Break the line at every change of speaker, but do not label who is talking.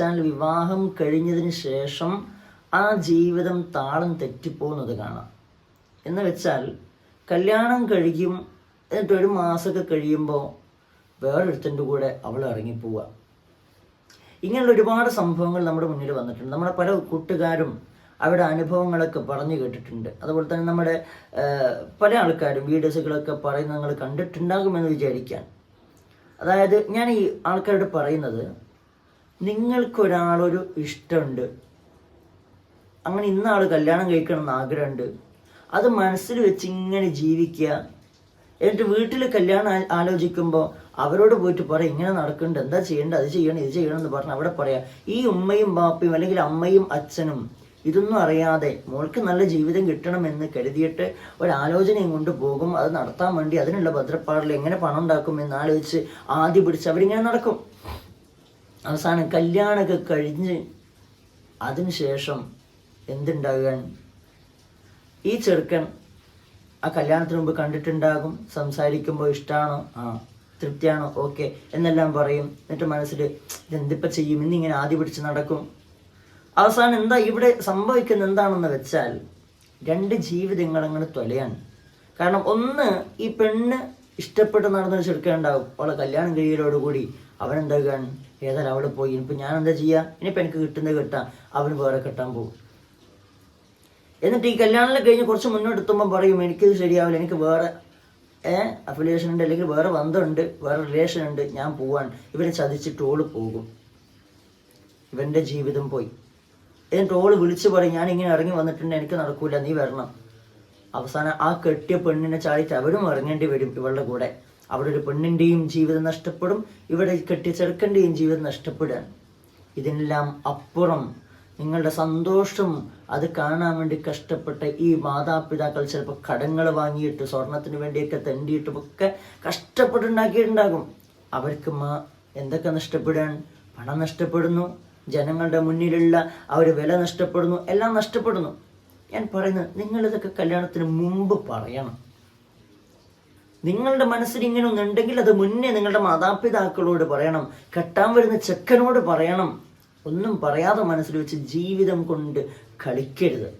എന്നാൽ വിവാഹം കഴിഞ്ഞതിന് ശേഷം ആ ജീവിതം താളം തെറ്റിപ്പോകുന്നത് കാണാം. എന്ന് വെച്ചാൽ കല്യാണം കഴിയും എന്നിട്ട് ഒരു മാസമൊക്കെ കഴിയുമ്പോൾ വേറൊരുത്തന്റെ കൂടെ അവൾ ഇറങ്ങിപ്പോവുക. ഇങ്ങനെയുള്ള ഒരുപാട് സംഭവങ്ങൾ നമ്മുടെ മുന്നിൽ വന്നിട്ടുണ്ട്. നമ്മുടെ പല കൂട്ടുകാരും അവരുടെ അനുഭവങ്ങളൊക്കെ പറഞ്ഞു കേട്ടിട്ടുണ്ട്. അതുപോലെ തന്നെ നമ്മുടെ പല ആൾക്കാരും വീഡിയോസുകളൊക്കെ പറയുന്നത് നിങ്ങൾ കണ്ടിട്ടുണ്ടാകുമെന്ന് വിചാരിക്കാൻ അതായത് ഞാൻ ഈ ആൾക്കാരോട് പറയുന്നത് നിങ്ങൾക്കൊരാളൊരു ഇഷ്ടമുണ്ട്. അങ്ങനെ ഇന്ന ആൾ കല്യാണം കഴിക്കണം എന്ന് ആഗ്രഹമുണ്ട്. അത് മനസ്സിൽ വെച്ച് ഇങ്ങനെ ജീവിക്കുക. എന്നിട്ട് വീട്ടിൽ കല്യാണം ആലോചിക്കുമ്പോൾ അവരോട് പോയിട്ട് പറയാം ഇങ്ങനെ നടക്കുന്നുണ്ട്. എന്താ ചെയ്യേണ്ടത്? അത് ചെയ്യണം ഇത് ചെയ്യണം എന്ന് പറഞ്ഞ് അവിടെ പറയാം. ഈ ഉമ്മയും ബാപ്പയും അല്ലെങ്കിൽ അമ്മയും അച്ഛനും ഇതൊന്നും അറിയാതെ മോൾക്ക് നല്ല ജീവിതം കിട്ടണമെന്ന് കരുതിയിട്ട് ഒരാലോചനയും കൊണ്ട് പോകും. അത് നടത്താൻ വേണ്ടി അതിനുള്ള ഭദ്രപ്പാടിൽ എങ്ങനെ പണം ഉണ്ടാക്കും എന്ന് ആലോചിച്ച് ആദ്യം പിടിച്ച് അവരിങ്ങനെ നടക്കും. അവസാനം കല്യാണമൊക്കെ കഴിഞ്ഞ് അതിനുശേഷം എന്തുണ്ടാകാൻ? ഈ ചെറുക്കൻ ആ കല്യാണത്തിന് മുമ്പ് കണ്ടിട്ടുണ്ടാകും സംസാരിക്കുമ്പോൾ ഇഷ്ടമാണോ ആ തൃപ്തിയാണോ? ഓക്കെ എന്നെല്ലാം പറയും. എന്നിട്ട് മനസ്സിൽ ഇതെന്തിപ്പോൾ ചെയ്യും? ഇന്നിങ്ങനെ ആദ്യ പിടിച്ച് നടക്കും. അവസാനം എന്താ ഇവിടെ സംഭവിക്കുന്നത് എന്താണെന്ന് വെച്ചാൽ രണ്ട് ജീവിതങ്ങൾ അങ്ങനെ തൊലയാണ്. കാരണം ഒന്ന് ഈ പെണ്ണ് ഇഷ്ടപ്പെട്ട് നടന്നൊരു ചെറുക്കൻ ഉണ്ടാവും. അവളെ കല്യാണം കഴിയലോടുകൂടി അവൻ എന്താകാൻ ഏതായാലും അവൾ പോയി. ഇനിയിപ്പോൾ ഞാൻ എന്താ ചെയ്യുക ഇനിയിപ്പോൾ എനിക്ക് കിട്ടുന്നത് കിട്ടാം. അവന് വേറെ കെട്ടാൻ പോകും. എന്നിട്ട് ഈ കല്യാണം കഴിഞ്ഞ് കുറച്ച് മുന്നോട്ട് എത്തുമ്പോൾ പറയും എനിക്കിത് ശരിയാവില്ല. എനിക്ക് വേറെ അഫിലിയേഷൻ ഉണ്ട്. അല്ലെങ്കിൽ വേറെ ബന്ധമുണ്ട്. വേറെ റിലേഷൻ ഉണ്ട്. ഞാൻ പോവാൻ. ഇവരെ ചതിച്ചിട്ട് ഓൾ പോകും. ഇവന്റെ ജീവിതം പോയി. എന്നിട്ട് ഓൾ വിളിച്ച് പറയും ഞാൻ ഇങ്ങനെ ഇറങ്ങി വന്നിട്ടുണ്ട്. എനിക്ക് നടക്കൂല. നീ വരണം. അവസാനം ആ കെട്ടിയ പെണ്ണിനെ ചാടിയിട്ട് അവരും ഇറങ്ങേണ്ടി വരും ഇവളുടെ കൂടെ. അവിടെ ഒരു പെണ്ണിന്റെയും ജീവിതം നഷ്ടപ്പെടും ഇവിടെ കെട്ടിയ ചെറുക്കന്റെയും ജീവിതം നഷ്ടപ്പെടുകയാണ്. ഇതിനെല്ലാം അപ്പുറം നിങ്ങളുടെ സന്തോഷം അത് കാണാൻ വേണ്ടി കഷ്ടപ്പെട്ട ഈ മാതാപിതാക്കൾ ചിലപ്പോൾ കടങ്ങൾ വാങ്ങിയിട്ട് സ്വർണത്തിന് വേണ്ടിയൊക്കെ തെണ്ടിയിട്ടും ഒക്കെ കഷ്ടപ്പെട്ടുണ്ടാക്കിയിട്ടുണ്ടാകും. അവർക്ക് മാ എന്തൊക്കെ നഷ്ടപ്പെടാൻ പണം നഷ്ടപ്പെടുന്നു ജനങ്ങളുടെ മുന്നിലുള്ള ആ ഒരു വില നഷ്ടപ്പെടുന്നു എല്ലാം നഷ്ടപ്പെടുന്നു. ഞാൻ പറയുന്നത് നിങ്ങളിതൊക്കെ കല്യാണത്തിന് മുമ്പ് പറയണം. നിങ്ങളുടെ മനസ്സിൽ ഇങ്ങനെ ഒന്നുണ്ടെങ്കിൽ അത് മുന്നേ നിങ്ങളുടെ മാതാപിതാക്കളോട് പറയണം. കെട്ടാൻ വരുന്ന ചെക്കനോട് പറയണം. ഒന്നും പറയാതെ മനസ്സിൽ വെച്ച് ജീവിതം കൊണ്ട് കളിക്കരുത്.